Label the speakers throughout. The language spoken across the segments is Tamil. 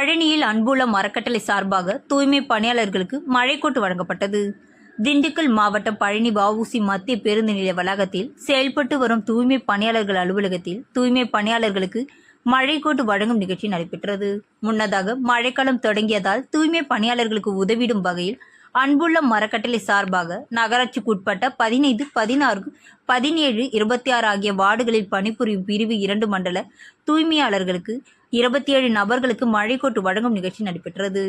Speaker 1: பழனியில் அன்புள்ள மரக்கட்டளை சார்பாக தூய்மை பணியாளர்களுக்கு மழைக்கோட்டு வழங்கப்பட்டது. திண்டுக்கல் மாவட்டம் பழனி வஉசி மத்திய பேருந்து நிலைய வளாகத்தில் செயல்பட்டு வரும் தூய்மை பணியாளர்கள் அலுவலகத்தில் தூய்மை பணியாளர்களுக்கு மழைக்கோட்டு வழங்கும் நிகழ்ச்சி நடைபெற்றது. முன்னதாக மழைக்காலம் தொடங்கியதால் தூய்மை பணியாளர்களுக்கு உதவிடும் வகையில் அன்புள்ள மரக்கட்டளை சார்பாக நகராட்சிக்குட்பட்ட பதினைந்து பதினாறு பதினேழு இருபத்தி ஆறு ஆகிய வார்டுகளில் பணிபுரியும் பிரிவு இரண்டு மண்டல தூய்மையாளர்களுக்கு இருபத்தி ஏழு நபர்களுக்கு மழைக்கோட்டு வழங்கும் நிகழ்ச்சி நடைபெற்றது.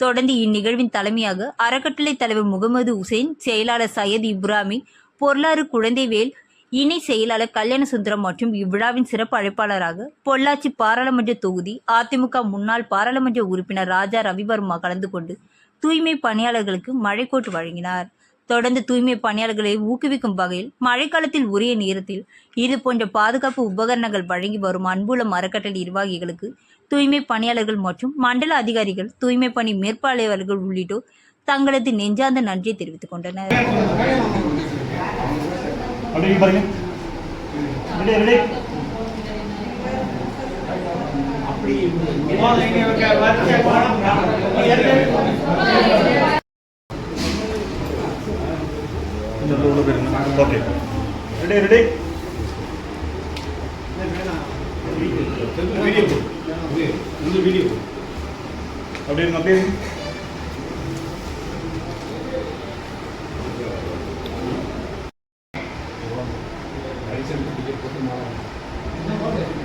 Speaker 1: தொடர்ந்து இந்நிகழ்வின் தலைமையாக அறக்கட்டளை தலைவர் முகமது உசேன் செயலாளர் சையத் இப்ராமி பொருளாறு குழந்தைவேல் இணை செயலாளர் கல்யாணசுந்தரம் மற்றும் இவ்விழாவின் சிறப்பு அழைப்பாளராக பொள்ளாச்சி பாராளுமன்ற தொகுதி அதிமுக முன்னாள் பாராளுமன்ற உறுப்பினர் ராஜா ரவிவர்மா கலந்து கொண்டு தூய்மை பணியாளர்களுக்கு மழைக்கோட்டு வழங்கினார். தொடர்ந்து தூய்மை பணியாளர்களை ஊக்குவிக்கும் வகையில் மழைக்காலத்தில் உரிய நேரத்தில் இது போன்ற பாதுகாப்பு உபகரணங்கள் வழங்கி வரும் அன்புள்ள அறக்கட்டளை நிர்வாகிகளுக்கு தூய்மை பணியாளர்கள் மற்றும் மண்டல அதிகாரிகள் தூய்மை பணி மேற்பார்வையாளர்கள் உள்ளிட்டோர் தங்களது நெஞ்சார்ந்த நன்றியை தெரிவித்துக் கொண்டனர்.
Speaker 2: அப்படியே ഉള്ളിൽ വരുന്നു ഓക്കെ റെഡി റെഡി
Speaker 3: വീഡിയോ அப்படியே
Speaker 2: அப்படியே அடிச்சு போட்டு மாறாங்க